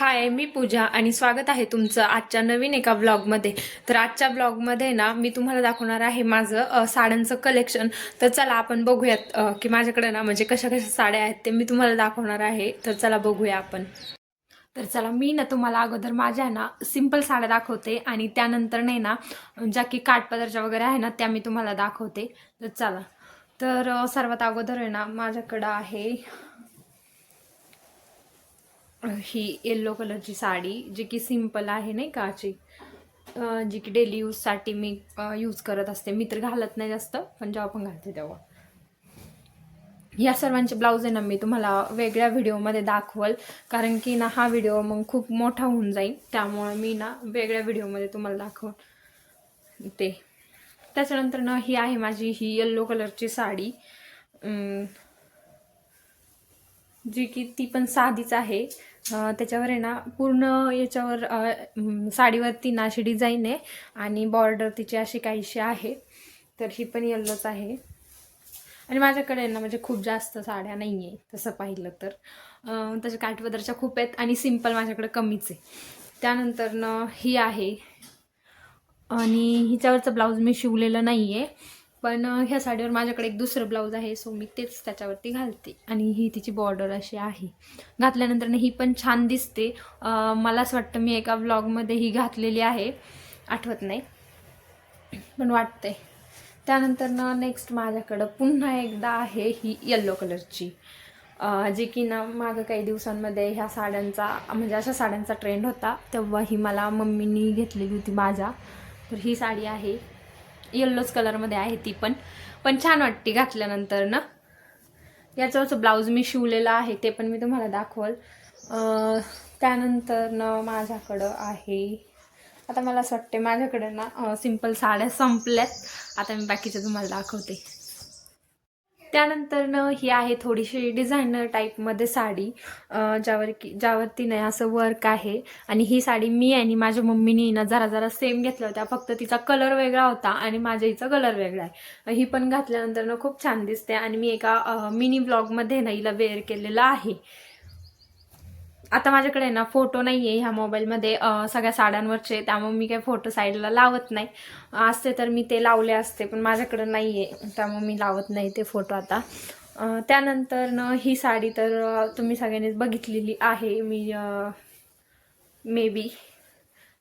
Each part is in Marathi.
हाय मी पूजा आणि स्वागत आहे तुमचं आजच्या नवीन एका ब्लॉगमध्ये तर आजच्या ब्लॉगमध्ये ना मी तुम्हाला दाखवणार आहे माझं साड्यांचं कलेक्शन तर चला आपण बघूयात की माझ्याकडे ना म्हणजे कशा कशा साड्या आहेत ते मी तुम्हाला दाखवणार आहे. तर चला बघूया आपण. तर चला मी ना तुम्हाला अगोदर माझ्या ना सिंपल साड्या दाखवते आणि त्यानंतर नाही ना ज्या की काठपदरच्या वगैरे आहे ना त्या मी तुम्हाला दाखवते. तर चला. तर सर्वात अगोदर आहे ना माझ्याकडं आहे ही येल्लो कलरची साडी जी की सिंपल आहे नाही का अशी जी की डेली यूजसाठी मी यूज करत असते. मी तर घालत नाही जास्त पण जेव्हा पण घालते तेव्हा. या सर्वांचे ब्लाऊज आहे ना मी तुम्हाला वेगळ्या व्हिडिओमध्ये दाखवल. कारण की ना हा व्हिडिओ मग खूप मोठा होऊन जाईल. त्यामुळे मी ना वेगळ्या व्हिडिओमध्ये तुम्हाला दाखवल. ते. त्याच्यानंतर ना ही आहे माझी ही येल्लो कलरची साडी. जी की ती पण साधीच आहे. त्याच्यावर आहे ना पूर्ण याच्यावर साडीवरती ना अशी डिझाईन आहे आणि बॉर्डर तिची अशी काहीशी आहे. तर ही पण येल्लोच आहे. आणि माझ्याकडे ना म्हणजे खूप जास्त साड्या नाही आहे तसं पाहिलं तर. त्याच्या तशा काठपदरच्या खूप आहेत आणि सिंपल माझ्याकडे कमीच आहे. त्यानंतर ही आहे. आणि हिच्यावरचं ब्लाऊज मी शिवलेलं नाही आहे पण ह्या साडीवर माझ्याकडे एक दुसरं ब्लाऊज आहे सो मी तेच त्याच्यावरती घालते. आणि ही तिची बॉर्डर अशी आहे. घातल्यानंतर ही पण छान दिसते. मला असं वाटतं मी एका ब्लॉगमध्ये ही घातलेली आहे. आठवत नाही. पण वाटतंय. त्यानंतर ना नेक्स्ट माझ्याकडं पुन्हा एकदा आहे ही येल्लो कलरची जे की ना मागं काही दिवसांमध्ये ह्या साड्यांचा म्हणजे अशा साड्यांचा ट्रेंड होता तेव्हा ही मला मम्मीनी घेतलेली होती माझ्या. तर ही साडी आहे. येल्लोच कलरमध्ये आहे ती पण. पण छान वाटते घातल्यानंतर ना. याच्यावरचं ब्लाऊज मी शिवलेलं आहे ते पण मी तुम्हाला दाखवल. त्यानंतर ना माझ्याकडं आहे. आता मला असं वाटते माझ्याकडे ना सिंपल साड्या संपल्यात. आता मी बाकीच्या तुम्हाला दाखवते. त्यानंतरनं ही आहे थोडीशी डिझायनर टाईपमध्ये साडी. ज्यावर की ज्यावरती नाही असं वर्क आहे. आणि ही साडी मी आणि माझ्या मम्मीनी ना जरा जरा सेम घेतल्या होत्या. फक्त तिचा कलर वेगळा होता आणि माझ्या हिचा कलर वेगळा आहे. ही पण घातल्यानंतरनं खूप छान दिसते. आणि मी एका मिनी ब्लॉगमध्ये ना हिला वेअर केलेलं आहे. आता माझ्याकडे ना फोटो नाही आहे ह्या मोबाईलमध्ये सगळ्या साड्यांवरचे. त्यामुळे मी काही फोटो साईडला लावत नाही. असते तर मी ते लावले असते पण माझ्याकडे नाही आहे त्यामुळे मी लावत नाही ते फोटो आता. त्यानंतर न ही साडी तर तुम्ही सगळ्यांनीच बघितलेली आहे. मी मे बी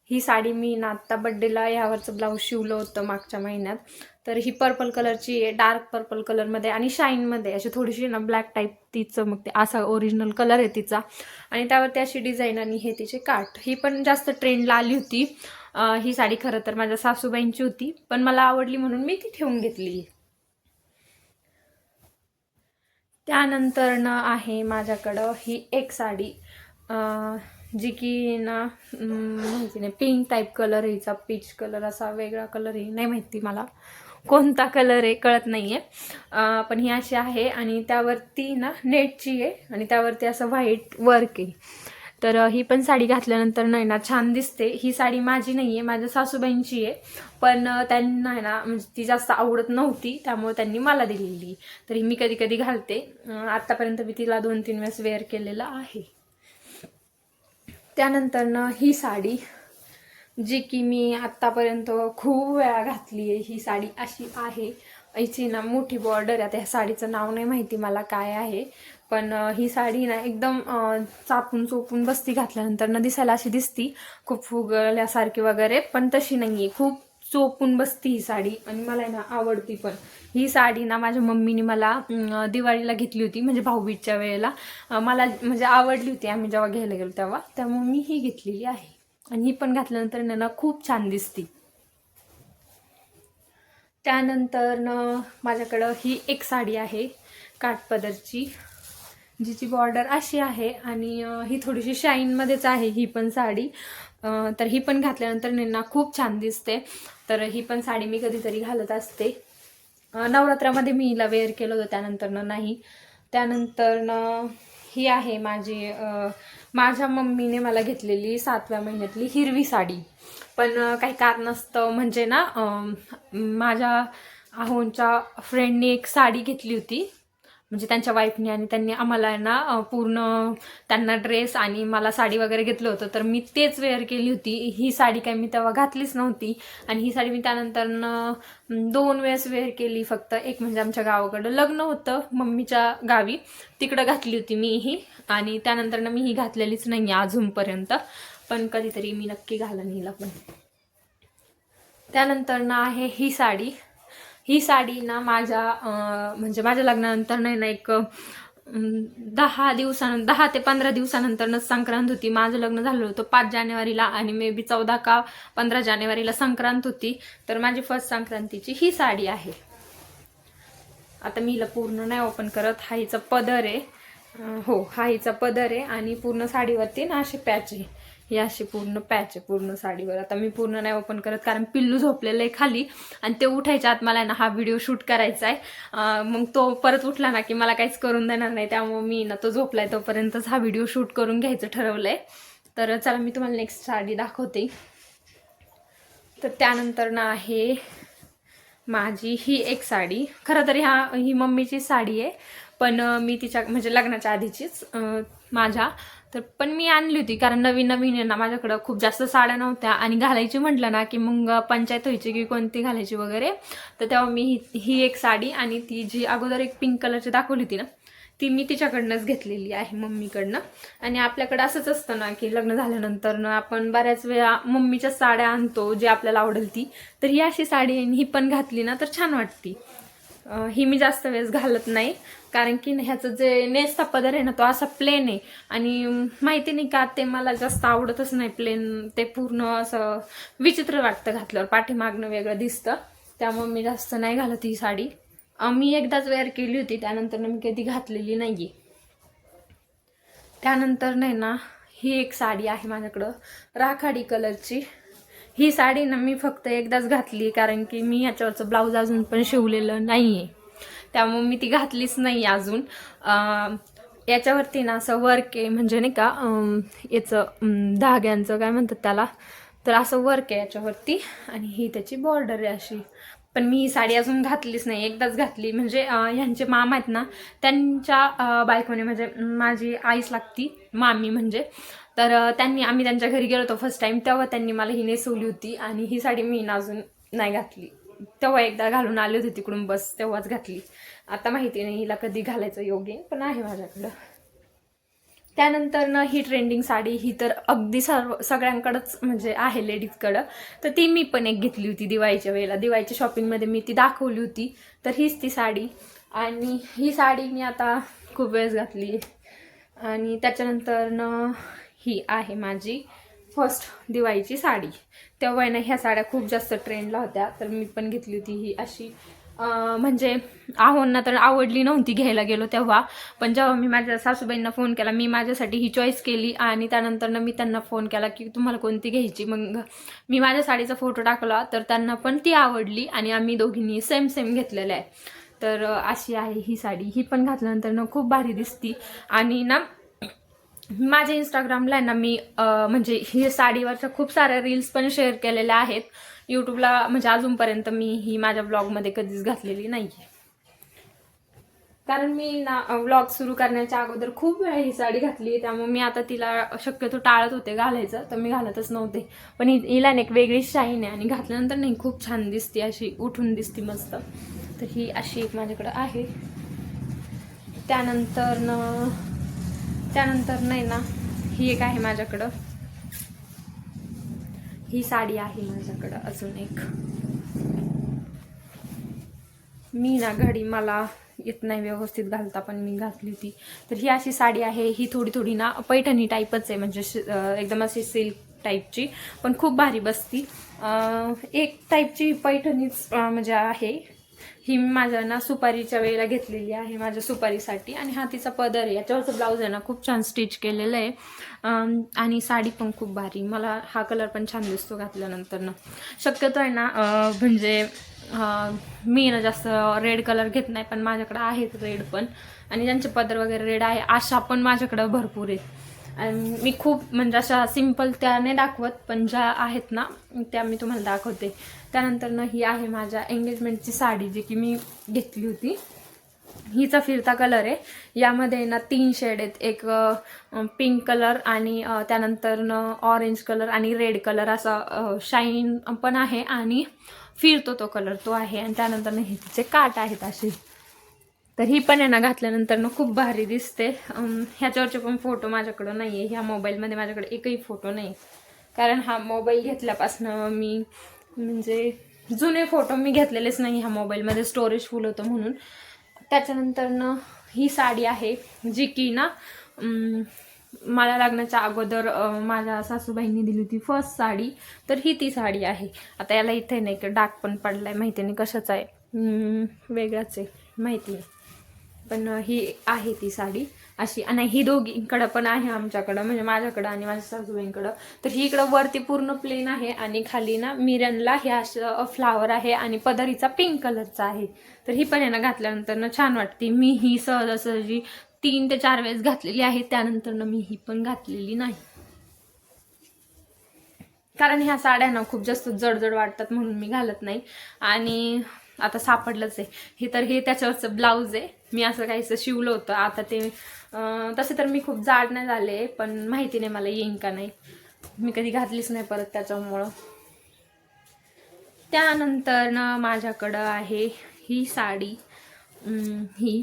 ही साडी मी ना आत्ता बड्डेला ह्यावरचं ब्लाऊज शिवलं होतं मागच्या महिन्यात. तर ही पर्पल कलरची आहे डार्क पर्पल कलरमध्ये आणि शाईनमध्ये अशी थोडीशी ना ब्लॅक टाईप तिचं मग ते असा ओरिजिनल कलर आहे तिचा. आणि त्यावरती अशी डिझाईन आणि हे तिचे काठ ही पण जास्त ट्रेंडला आली होती. ही साडी खरं तर माझ्या सासूबाईंची होती. पण मला आवडली म्हणून मी ती ठेवून घेतली. त्यानंतर ना आहे माझ्याकडं ही एक साडी. जी की ना माहिती नाही पिंक टाईप कलर हिचा पीच कलर असा वेगळा कलर आहे नाही माहिती मला. कोणता कलर आहे कळत नाही आहे पण ही अशी आहे आणि त्यावरती ना नेटची आहे आणि त्यावरती असं व्हाईट वर्क आहे. तर ही पण साडी घातल्यानंतर नाही ना छान दिसते. ही साडी माझी नाही आहे माझ्या सासूबाईंची आहे. पण त्यांना आहे ना म्हणजे ती जास्त आवडत नव्हती त्यामुळे त्यांनी मला दिलेली. तर ही मी कधी कधी घालते. आत्तापर्यंत मी तिला दोन तीन वेळेस वेअर केलेलं आहे. त्यानंतर ना ही साडी जी की मी आत्तापर्यंत खूप वेळा घातली आहे. ही साडी अशी आहे. हिची ना मोठी बॉर्डर आहे. आता ह्या साडीचं नाव नाही माहिती मला काय आहे. पण ही साडी ना एकदम चापून चोपून बसती घातल्यानंतर ना दिसायला अशी दिसती. खूप फुगल्यासारखी वगैरे पण तशी नाही आहे खूप चोपून बसती ही साडी आणि मला आहे ना आवडती पण. ही साडी ना माझ्या मम्मीने मला दिवाळीला घेतली होती. म्हणजे भाऊबीजच्या वेळेला. मला म्हणजे आवडली होती. आम्ही जेव्हा घ्यायला गेलो तेव्हा. त्यामुळे मी ही घेतलेली आहे. आणि ही पण घातल्यानंतर ना खूप छान दिसती. त्यानंतर न माझ्याकडं ही एक साडी आहे काठपदरची जिची बॉर्डर अशी आहे आणि ही थोडीशी शाईनमध्येच आहे ही पण साडी. तर ही पण घातल्यानंतर ना खूप छान दिसते. तर ही पण साडी मी कधीतरी घालत असते. नवरात्रामध्ये मी हिला वेअर केलं होतं त्यानंतर नाही. त्यानंतर ही आहे माझी माझ्या मम्मीने मला घेतलेली सातव्या महिन्यातली हिरवी साडी. पण काही कारणास्तव म्हणजे ना माझ्या आहोंच्या फ्रेंडने एक साडी घेतली होती. म्हणजे त्यांच्या वाईफने आणि त्यांनी आम्हाला ना पूर्ण त्यांना ड्रेस आणि मला साडी वगैरे घेतलं होतं. तर मी तेच वेअर केली होती. ही साडी काय मी तेव्हा घातलीच नव्हती. आणि ही साडी मी त्यानंतर दोन वेळेस वेअर केली फक्त. एक म्हणजे आमच्या गावाकडं लग्न होतं मम्मीच्या गावी. तिकडं घातली होती मी ही. आणि त्यानंतर मी ही घातलेलीच नाही आहे अजूनपर्यंत. पण कधीतरी मी नक्की घालन हिला पण. त्यानंतर ना आहे ही साडी. ही साडी ना माझ्या म्हणजे माझ्या लग्नानंतर नाही ना एक दहा दिवसानंतर दहा ते पंधरा दिवसानंतरच संक्रांत होती. माझं लग्न झालं होतं पाच जानेवारीला आणि मे बी चौदा का पंधरा जानेवारीला संक्रांत होती. तर माझी फर्स्ट संक्रांतीची ही साडी आहे. आता मी हिला पूर्ण नाही ओपन करत. हा हिचा पदर आहे. हो हा हिचा पदर आहे आणि पूर्ण साडीवरती ना असे पॅच आहे. ही अशी पूर्ण पॅच आहे पूर्ण साडीवर. आता मी पूर्ण नाही ओपन करत कारण पिल्लू झोपलेलं आहे खाली. आणि ते उठायच्या आत मला आहे ना हा व्हिडिओ शूट करायचा आहे. मग तो परत उठला ना की मला काहीच करून देणार नाही. त्यामुळे मी ना तो झोपलाय तोपर्यंतच हा व्हिडिओ शूट करून घ्यायचं ठरवलंय. तर चला मी तुम्हाला नेक्स्ट साडी दाखवते. तर त्यानंतर ना आहे माझी ही एक साडी. खरं तर ह्या ही मम्मीची साडी आहे. पण मी तिच्या म्हणजे लग्नाच्या आधीचीच माझ्या. तर पण मी आणली होती कारण नवीन नवीन आहे ना माझ्याकडं खूप जास्त साड्या नव्हत्या. आणि घालायची म्हटलं ना की मग पंचायत व्हायची की कोणती घालायची वगैरे. तर तेव्हा मी ही ही एक साडी आणि ती जी अगोदर एक पिंक कलरची दाखवली होती ना ती मी तिच्याकडनंच घेतलेली आहे मम्मीकडनं. आणि आपल्याकडं असंच असतं ना की लग्न झाल्यानंतर ना आपण बऱ्याच वेळा मम्मीच्या साड्या आणतो जे आपल्याला आवडेल ती. तर ही अशी साडी आहे ही पण घातली ना तर छान वाटती. ही मी जास्त वेळेस घालत नाही. कारण की ह्याचं जे नेसचा पदर आहे ना तो असा प्लेन आहे. आणि माहिती नाही का ते मला जास्त आवडतच नाही प्लेन ते पूर्ण असं विचित्र वाटतं घातल्यावर पाठीमागणं वेगळं दिसतं. त्यामुळे मी जास्त नाही घालत ही साडी. मी एकदाच वेअर केली होती त्यानंतर मी कधी घातलेली नाही त्यानंतर नाही ना ही एक साडी आहे माझ्याकडं राखाडी कलरची ही साडी ना मी फक्त एकदाच घातली कारण की मी याच्यावरचं ब्लाऊज अजून पण शिवलेलं नाही आहे त्यामुळे मी ती घातलीच नाही अजून. याच्यावरती ना असं वर्क आहे म्हणजे नाही का याचं धाग्यांचं काय म्हणतात त्याला? तर असं वर्क आहे याच्यावरती. आणि ही त्याची बॉर्डर आहे अशी. पण मी ही साडी अजून घातलीच नाही एकदाच घातली. म्हणजे ह्यांचे मामा आहेत ना त्यांच्या बायकोने म्हणजे माझी आईस लागती मामी म्हणजे. तर त्यांनी आम्ही त्यांच्या घरी गेलो होतो फर्स्ट टाइम तेव्हा त्यांनी मला ही नेसवली होती आणि ही साडी मी ना अजून नाही घातली. तेव्हा एकदा घालून आले होते तिकडून बस तेव्हाच घातली. आता माहिती नाही हिला कधी घालायचं योग्य पण आहे माझ्याकडं. त्यानंतर ना ही ट्रेंडिंग साडी ही तर अगदी सर्व सगळ्यांकडंच म्हणजे आहे लेडीजकडं तर ती मी पण एक घेतली होती दिवाळीच्या वेळेला. दिवाळीच्या शॉपिंगमध्ये मी ती दाखवली होती. तर हीच ती साडी. आणि ही साडी मी आता खूप वेळेस घातली. आणि त्याच्यानंतर न ही आहे माझी फर्स्ट दिवाळीची साडी. तेव्हा ना ह्या साड्या खूप जास्त ट्रेंडला होत्या. तर मी पण घेतली होती ही अशी. म्हणजे आहोंना तर आवडली नव्हती घ्यायला गेलो तेव्हा. पण जेव्हा मी माझ्या सासूबाईंना फोन केला मी माझ्यासाठी ही चॉईस केली आणि त्यानंतर मी त्यांना फोन केला की तुम्हाला कोणती घ्यायची? मग मी माझ्या साडीचा फोटो टाकला तर त्यांना पण ती आवडली आणि आम्ही दोघींनी सेम सेम घेतलेलं आहे. तर अशी आहे ही साडी. ही पण घातल्यानंतर ना खूप भारी दिसती. आणि ना माझ्या इंस्टाग्रामला आहे ना मी म्हणजे ही साडीवरच्या खूप साऱ्या रील्स पण शेअर केलेल्या आहेत. यूट्यूबला म्हणजे अजूनपर्यंत मी ही माझ्या ब्लॉगमध्ये कधीच घातलेली नाही आहे कारण मी ना व्लॉग सुरू करण्याच्या अगोदर खूप वेळा ही साडी घातली त्यामुळे मी आता तिला शक्यतो टाळत होते घालायचं तर मी घालतच नव्हते. पण ही हिला ना एक वेगळी शाईन आहे आणि घातल्यानंतर नाही खूप छान दिसते अशी उठून दिसते मस्त. तर ही अशी एक माझ्याकडं आहे. त्यानंतर न त्यानंतर नाही ना ही एक आहे माझ्याकडं. ही साडी आहे माझ्याकडं अजून एक. मी ना घडी मला येत नाही व्यवस्थित घालता पण मी घातली होती. तर ही अशी साडी आहे ही थोडी थोडी ना पैठणी टाईपच आहे म्हणजे एकदम अशी सिल्क टाईपची पण खूप भारी बसती. एक टाईपची पैठणीच म्हणजे आहे. ही माझ्या ना सुपारीच्या वेळेला घेतलेली आहे माझ्या सुपारीसाठी. आणि हा तिचा पदर आहे. याच्यावरचं ब्लाऊज आहे ना खूप छान स्टिच केलेलं आहे. आणि साडी पण खूप भारी. मला हा कलर पण छान दिसतो घातल्यानंतर ना. शक्यतो आहे ना म्हणजे मी ना जास्त रेड कलर घेत नाही पण माझ्याकडं आहेत रेड पण. आणि ज्यांचे पदर वगैरे रेड आहे अशा पण माझ्याकडं भरपूर आहेत. आणि मी खूप म्हणजे अशा सिंपल त्या नाही दाखवत पण ज्या आहेत ना त्या मी तुम्हाला दाखवते. त्यानंतर ना ही आहे माझ्या एंगेजमेंटची साडी जी की मी घेतली होती. हिचा फिरता कलर आहे. यामध्ये ना तीन शेड आहेत. एक पिंक कलर आणि त्यानंतर न ऑरेंज कलर आणि रेड कलर असा शाईन पण आहे आणि फिरतो तो कलर तो आहे. आणि त्यानंतर हे तिचे काट आहेत असे. तर ही पण आहे ना घातल्यानंतर ना खूप भारी दिसते. ह्याच्यावरचे पण फोटो माझ्याकडं नाही आहे ह्या मोबाईलमध्ये माझ्याकडे एकही फोटो नाही कारण हा मोबाईल घेतल्यापासनं मी म्हणजे जुने फोटो मी घेतलेलेच नाही ह्या मोबाईलमध्ये. स्टोरेज फुल होतं म्हणून. त्याच्यानंतरनं ही साडी आहे जी की ना मला लग्नाच्या अगोदर माझ्या सासूबाईंनी दिली होती फर्स्ट साडी. तर ही ती साडी आहे. आता याला इथे नाही का डाग पण पडला आहे माहिती नाही कशाचा आहे. वेगळाच आहे. माहिती नाही. पण ही आहे ती साडी. अशी आणि ही दोघींकडं पण आहे आमच्याकडं म्हणजे माझ्याकडं आणि माझ्या सासूबाईंकडं. तर ही इकडं वरती पूर्ण प्लेन आहे आणि खाली ना मिरनला हे असं फ्लावर आहे आणि पदरीचा पिंक कलरचा आहे. तर ही पण आहे ना घातल्यानंतर ना छान वाटते. मी ही सहजासहजी तीन ते चार वेळेस घातलेली आहे. त्यानंतर ना मी ही पण घातलेली नाही. कारण ह्या साड्या ना खूप जास्त जडजड वाटतात म्हणून मी घालत नाही. आणि आता सापडलंच आहे. हे तर हे त्याच्यावरचं ब्लाऊज आहे. मी असं काहीसं शिवलं होतं. आता ते तसे तर मी खूप जाड नाही झाले पण माहिती नाही मला येईन का नाही. मी कधी घातलीच नाही परत त्याच्यामुळं. त्यानंतर ना माझ्याकडं आहे ही साडी. ही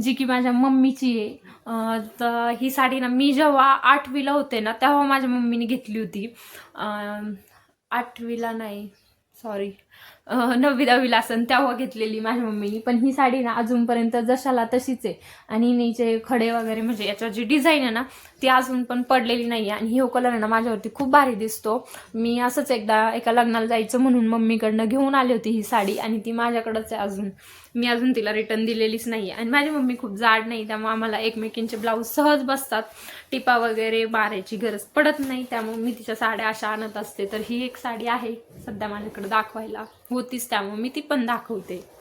जी की माझ्या मम्मीची आहे. तर ही साडी ना मी जेव्हा आठवीला होते ना तेव्हा माझ्या मम्मीने घेतली होती. आठवीला नाही सॉरी नववी दहावीला असन तेव्हा घेतलेली माझ्या मम्मीनी. पण ही साडी ना अजूनपर्यंत जशाला तशीच आहे आणि नीचे खडे वगैरे म्हणजे याच्यावर जी डिझाईन आहे ना ती अजून पण पडलेली नाही आहे आणि ही कलर ना माझ्यावरती खूप भारी दिसतो. मी असंच एकदा एका लग्नाला जायचं म्हणून मम्मीकडनं घेऊन आली होती ही साडी. आणि ती माझ्याकडंच आहे अजून. मी अजून तिला रिटर्न दिलेलीच नाही आहे आणि माझी मम्मी खूप जाड नाही त्यामुळे आम्हाला एकमेकींचे ब्लाऊज सहज बसतात. टिपा वगैरे मारायची गरज पडत नाही त्यामुळे मी तिच्या साड्या अशा आणत असते. तर ही एक साडी आहे सध्या माझ्याकडे दाखवायला. होतीच त्यामुळे मी ती पण दाखवते.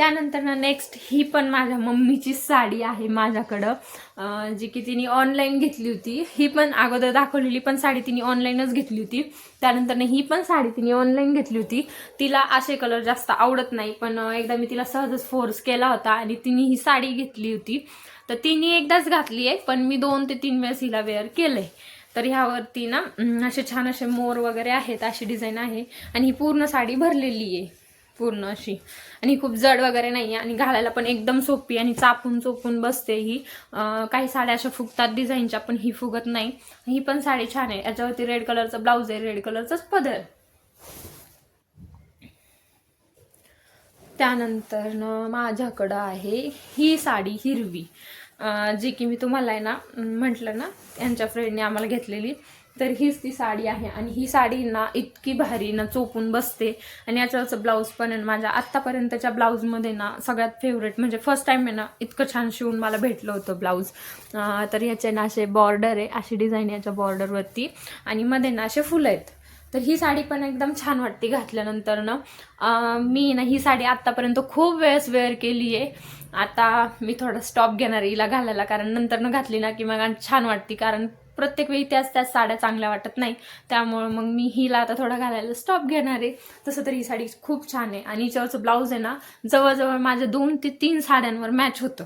त्यानंतर ना नेक्स्ट ही पण माझ्या मम्मीची साडी आहे माझ्याकडं. जी की तिने ऑनलाईन घेतली होती. ही पण अगोदर दाखवलेली पण साडी तिने ऑनलाईनच घेतली होती. त्यानंतर ही पण साडी तिने ऑनलाईन घेतली होती. तिला असे कलर जास्त आवडत नाही पण एकदा मी तिला सहजच फोर्स केला होता आणि तिने ही साडी घेतली होती. तर तिने एकदाच घातली आहे पण मी दोन ते तीन वेळेस हिला वेअर केलंय. तर ह्यावरती ना असे छान असे मोर वगैरे आहेत अशी डिझाईन आहे. आणि ही पूर्ण साडी भरलेली आहे. पूर्ण अशी. आणि खूप जड वगैरे नाही आणि घालायला पण एकदम सोपी आणि चापून चोपून बसते ही. काही साड्या अशा फुगतात डिझाईनच्या पण ही फुगत नाही. ही पण साडी छान आहे. याच्यावरती रेड कलरचा ब्लाऊज आहे. रेड कलरचाच पदर. त्यानंतर माझ्याकडं आहे ही साडी हिरवी. जी की मी तुम्हाला आहे ना म्हटलं ना यांच्या फ्रेंडने आम्हाला घेतलेली. तर हीच ती साडी आहे आणि ही साडी ना इतकी भारी ना चोपून बसते. आणि याच्यावरचं ब्लाऊज पण आहे माझ्या आत्तापर्यंतच्या ब्लाऊजमध्ये ना सगळ्यात फेवरेट म्हणजे फर्स्ट टाईम आहे ना इतकं छान शिवून मला भेटलं होतं ब्लाऊज तर याचे ना असे बॉर्डर आहे अशी डिझाईन याच्या बॉर्डरवरती आणि मध्ये ना असे फुलं आहेत. तर ही साडी पण एकदम छान वाटते घातल्यानंतर ना मी ना ही साडी आत्तापर्यंत खूप वेळेस वेअर केली आहे आता मी थोडा स्टॉप घेणार हिला घालायला कारण नंतर न घातली ना की मग छान वाटते कारण प्रत्येक वेळी त्याच त्याच साड्या चांगल्या वाटत नाही. त्यामुळं मग मी हिला आता थोडा घालायला स्टॉप घेणार आहे. तसं तर ही साडी खूप छान आहे. आणि हिच्यावरचं ब्लाऊज आहे ना जवळजवळ माझ्या दोन ते तीन साड्यांवर मॅच होतं.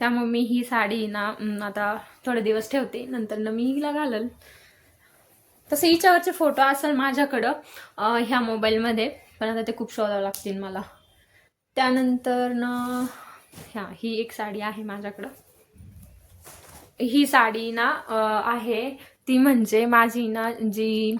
त्यामुळे मी ही साडी ना आता थोडे दिवस ठेवते. नंतर ना मी हिला घालेल. तसं हिच्यावरचे फोटो असेल माझ्याकडं ह्या मोबाईलमध्ये. पण आता ते खूप शोधावं लागतील मला. त्यानंतर ना ह्या ही एक साडी आहे माझ्याकडं. ही साडी ना आहे. ती म्हणजे माझी ना जी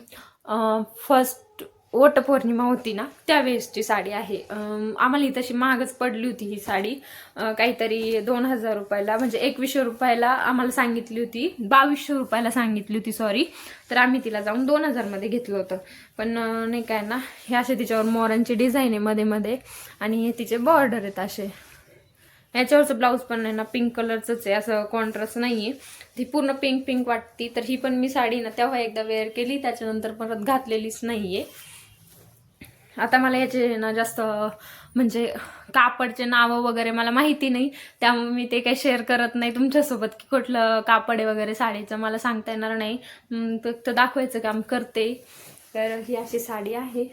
फर्स्ट वटपौर्णिमा होती ना त्यावेळेसची साडी आहे. आम्हाला ही तशी महागच पडली होती ही साडी. काहीतरी दोन हजार रुपयाला म्हणजे एकवीसशे रुपयाला आम्हाला सांगितली होती. बावीसशे रुपयाला सांगितली होती सॉरी तर आम्ही तिला जाऊन दोन हजारमध्ये घेतलं होतं. पण नाही काय ना हे असे तिच्यावर मोरांची डिझाईन आहे मध्ये मध्ये. आणि हे तिचे बॉर्डर आहेत असे. याच्यावरचं ब्लाऊज पण आहे ना पिंक कलरचंच आहे. असं कॉन्ट्रास्ट नाही आहे ती पूर्ण पिंक पिंक वाटती. तर ही पण मी साडी ना तेव्हा एकदा वेअर केली. त्याच्यानंतर परत घातलेलीच नाही आहे आता मला याचे ना जास्त म्हणजे कापडचे नावं वगैरे मला माहिती नाही. त्यामुळे मी ते काही शेअर करत नाही तुमच्यासोबत की कुठलं कापड आहे वगैरे साडीचं मला सांगता येणार नाही. फक्त दाखवायचं काम करते. तर ही अशी साडी आहे.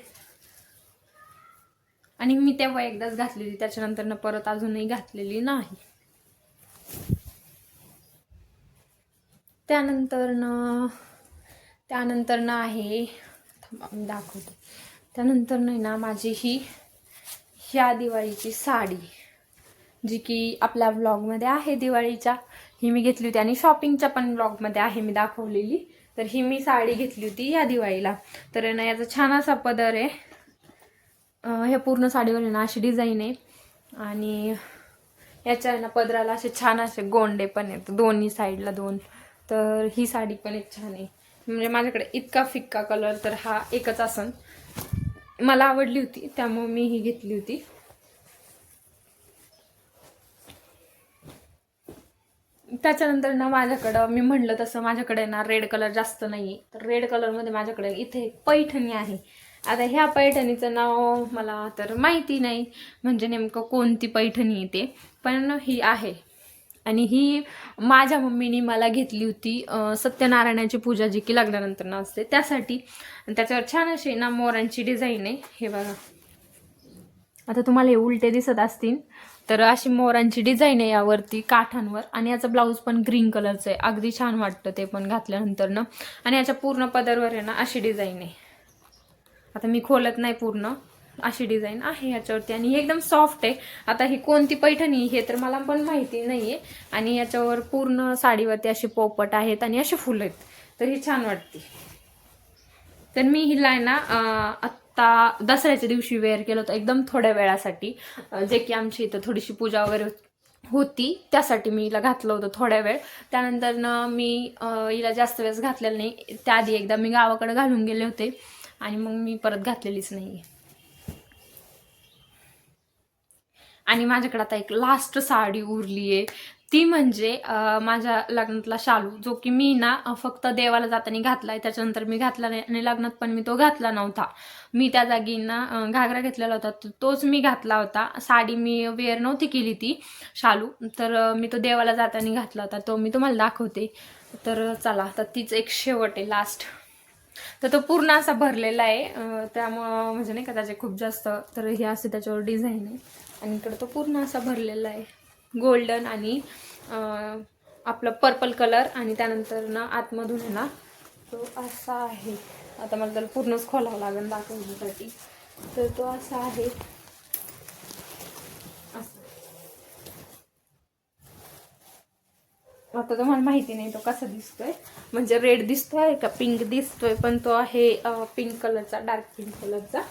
आणि मी तेव्हा एकदाच घातलेली त्याच्यानंतर परत अजूनही घातलेली नाही. त्यानंतर त्यानंतर आहे दाखवते. त्यानंतर नाही ना माझी ही ह्या दिवाळीची साडी जी की आपल्या ब्लॉगमध्ये आहे दिवाळीच्या ही मी घेतली होती. आणि शॉपिंगच्या पण ब्लॉगमध्ये आहे मी दाखवलेली. तर ही मी साडी घेतली होती या दिवाळीला. तर ना याचा छान असा पदर आहे. हे ह्या पूर्ण साडीवर ना अशी डिझाईन आहे. आणि याच्या ना पदराला असे छान असे गोंडे पण आहेत. दोन्ही साईडला दोन. तर ही साडी पण एक छान आहे. म्हणजे माझ्याकडे इतका फिक्का कलर तर हा एकच असन. मला आवडली होती त्यामुळे मी ही घेतली होती. त्याच्यानंतर ना माझ्याकडं मी म्हणलं तसं माझ्याकडे ना रेड कलर जास्त नाही तर रेड कलरमध्ये माझ्याकडे इथे पैठणी आहे. आता ह्या पैठणीचं नाव मला तर माहिती नाही म्हणजे नेमकं कोणती पैठणी येते पण ही आहे. आणि ही माझ्या मम्मीने मला घेतली होती सत्यनारायणाची पूजा जी की लग्नानंतर असते त्यासाठी. आणि त्याच्यावर छान अशी ना मोरांची डिझाईन आहे. हे बघा. आता तुम्हाला हे उलटे दिसत असतील तर अशी मोरांची डिझाईन आहे यावरती काठांवर. आणि याचं ब्लाऊज पण ग्रीन कलरचं आहे. अगदी छान वाटतं ते पण घातल्यानंतर ना आणि याच्या पूर्ण पदरवर आहे ना अशी डिझाईन आहे. आता मी खोलत नाही पूर्ण. अशी डिझाईन आहे याच्यावरती आणि ही एकदम सॉफ्ट आहे. आता ही कोणती पैठणी हे तर मला पण माहिती नाही आहे आणि याच्यावर पूर्ण साडीवरती अशी पोपट आहेत आणि अशी फुलं आहेत. तर ही छान वाटते. तर मी हिला आहे ना आत्ता दसऱ्याच्या दिवशी वेअर केलं होतं एकदम थोड्या वेळासाठी. जे की आमची इथं थोडीशी पूजा वगैरे होती त्यासाठी मी हिला घातलं होतं थोड्या वेळ. त्यानंतरनं मी हिला जास्त वेळेस घातलेलं नाही. त्याआधी एकदा मी गावाकडे घालून गेले होते. आणि मग मी परत घातलेलीच नाही आहे आणि माझ्याकडे आता एक लास्ट साडी उरली आहे ती म्हणजे माझ्या लग्नातला शालू जो की मी ना फक्त देवाला जाताना घातलाय. त्याच्यानंतर मी घातला नाही आणि लग्नात पण मी तो घातला नव्हता. मी त्या जागी ना घागरा घेतलेला होता. तोच मी घातला होता. साडी मी वेअर नव्हती केली ती शालू. तर मी तो देवाला जाताना घातला होता. तो मी तुम्हाला दाखवते. तर चला तर तीच एक शेवट आहे लास्ट तर तो पूर्ण असा भरलेला आहे. त्यामुळं म्हणजे नाही का त्याचे खूप जास्त तर हे असं त्याच्यावर डिझाईन आहे. आणि इकडं तो पूर्ण असा भरलेला आहे. गोल्डन आणि आपला आपलं पर्पल कलर आणि त्यानंतर ना आतमधून आहे ना तो असा आहे. आता मला त्याला पूर्णच खोलावं लागेल दाखवण्यासाठी. तर तो असा आहे. आता तुम्हाला माहिती नाही तो कसा दिसतोय. म्हणजे रेड दिसतोय का पिंक दिसतोय पण तो आहे पिंक कलरचा डार्क पिंक कलरचा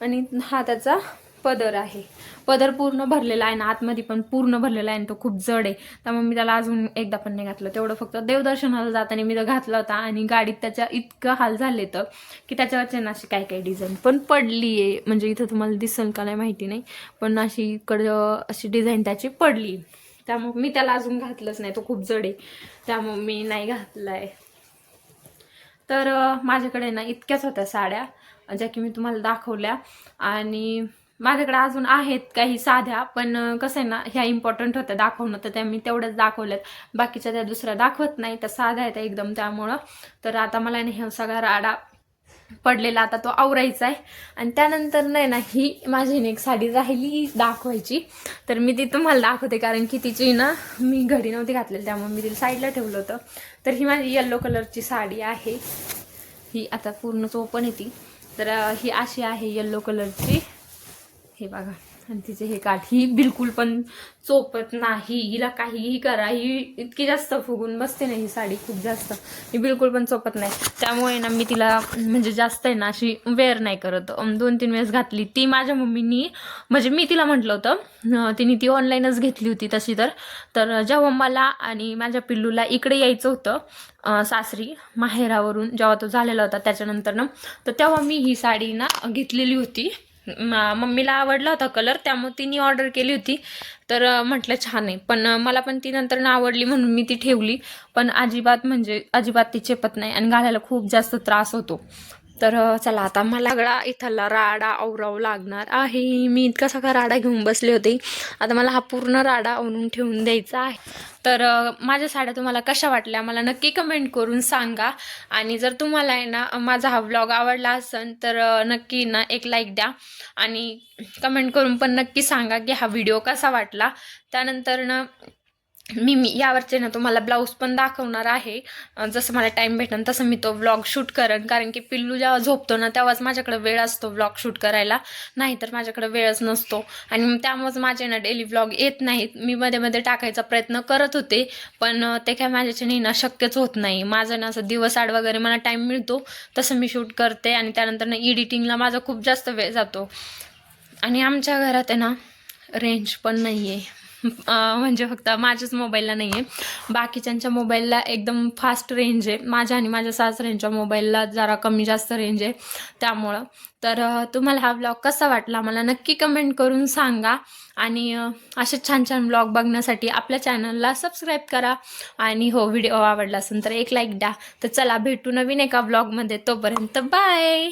आणि हा त्याचा पदर आहे. पदर पूर्ण भरलेला आहे ना आतमध्ये पण पूर्ण भरलेला आहे आणि तो खूप जड आहे. त्यामुळे मी त्याला अजून एकदा पण नाही घातलं. तेवढं फक्त देवदर्शनाला जाताना मी तर घातला होता आणि गाडीत त्याच्या इतकं हाल झाले तर की त्याच्यावरचे ना अशी काय काय डिझाईन पण पडली आहे. म्हणजे इथं तुम्हाला दिसेल का नाही माहिती नाही पण अशी इकडं अशी डिझाईन त्याची पडली. त्यामुळे मी त्याला अजून घातलंच नाही. तो खूप जड आहे. त्यामुळे मी नाही घातलाय. तर माझ्याकडे ना इतक्याच होत्या साड्या ज्या की मी तुम्हाला दाखवल्या. आणि माझ्याकडे अजून आहेत काही साध्या पण कसं आहे ना ह्या इम्पॉर्टंट होत्या दाखवणं तर त्या मी तेवढ्याच दाखवल्यात. बाकीच्या त्या दुसऱ्या दाखवत नाही तर साध्या आहेत एकदम त्यामुळं. तर आता मला ना ह्या सगळा राडा पडलेला आता तो आवरायचा आहे. आणि त्यानंतर नाही ना ही माझी एक साडी राहिली दाखवायची. तर मी ती तुम्हाला दाखवते कारण की तिची ना मी घडी नव्हती घातलेली त्यामुळे मी तिला साईडला ठेवलं होतं. तर ही माझी येल्लो कलरची साडी आहे. ही आता पूर्णच ओपन येते तर ही अशी आहे येल्लो कलरची हे बघा. आणि तिचे हे काठ ही बिलकुल पण चोपत नाही. हिला काहीही करा. ही इतकी जास्त फुगून बसते ना ही साडी खूप जास्त. ही बिलकुल पण चोपत नाही. त्यामुळे ना मी तिला म्हणजे जास्त आहे ना अशी वेअर नाही करत. दोन तीन वेळेस घातली. ती माझ्या मम्मीनी म्हणजे मी तिला म्हटलं होतं तिने ती ऑनलाईनच घेतली होती तशी तर. तर जेव्हा मला आणि माझ्या पिल्लूला इकडे यायचं होतं सासरी माहेरावरून जेव्हा तो झालेला होता त्याच्यानंतर ना तर तेव्हा मी ही साडी ना घेतलेली होती. मम्मीला आवडला होता कलर त्यामुळे तिने ऑर्डर केली होती. तर म्हटलं छान आहे. पण मला पण ती नंतर ना आवडली म्हणून मी ती ठेवली. पण अजिबात म्हणजे अजिबात ती चेपत नाही आणि घालायला खूप जास्त त्रास होतो. तर चला आता मला सगळा इथला राडा आवरावं लागणार आहे. मी इतका सगळा राडा घेऊन बसले होते. आता मला हा पूर्ण राडा आवरून ठेवून द्यायचा आहे. तर माझ्या साड्या तुम्हाला कशा वाटल्या मला नक्की कमेंट करून सांगा. आणि जर तुम्हाला आहे ना माझा हा ब्लॉग आवडला असेल तर नक्की ना एक लाईक द्या. आणि कमेंट करून पण नक्की सांगा की हा व्हिडिओ कसा वाटला. त्यानंतर ना मी मी यावरचे ना तुम्हाला ब्लाऊज पण दाखवणार आहे. जसं मला टाईम भेटेल तसं मी तो व्लॉग शूट करेन. कारण की पिल्लू जेव्हा झोपतो ना तेव्हाच माझ्याकडे वेळ असतो व्लॉग शूट करायला. नाहीतर माझ्याकडे वेळच नसतो. आणि त्यामुळेच माझे ना डेली व्लॉग येत नाहीत. मी मध्ये मध्ये टाकायचा प्रयत्न करत होते पण ते काय माझ्याच्याने ना शक्यच होत नाही. माझं ना असं दिवस आड वगैरे मला टाईम मिळतो तसं मी शूट करते आणि त्यानंतर ना एडिटिंगला माझा खूप जास्त वेळ जातो. आणि आमच्या घरात आहे ना रेंज पण नाही आहे म्हणजे फक्त माझ्याच मोबाईलला नाही आहे बाकीच्यांच्या मोबाईलला एकदम फास्ट रेंज आहे. माझ्या आणि माझ्या सासऱ्यांच्या मोबाईलला जरा कमी जास्त रेंज आहे. त्यामुळं. तर तुम्हाला हा ब्लॉग कसा वाटला? मला नक्की कमेंट करून सांगा. आणि असे छान छान ब्लॉग बघण्यासाठी आपल्या चॅनलला सबस्क्राईब करा. आणि हो व्हिडिओ आवडला असेल तर एक लाईक द्या. तर चला भेटू नवीन एका ब्लॉगमध्ये तोपर्यंत बाय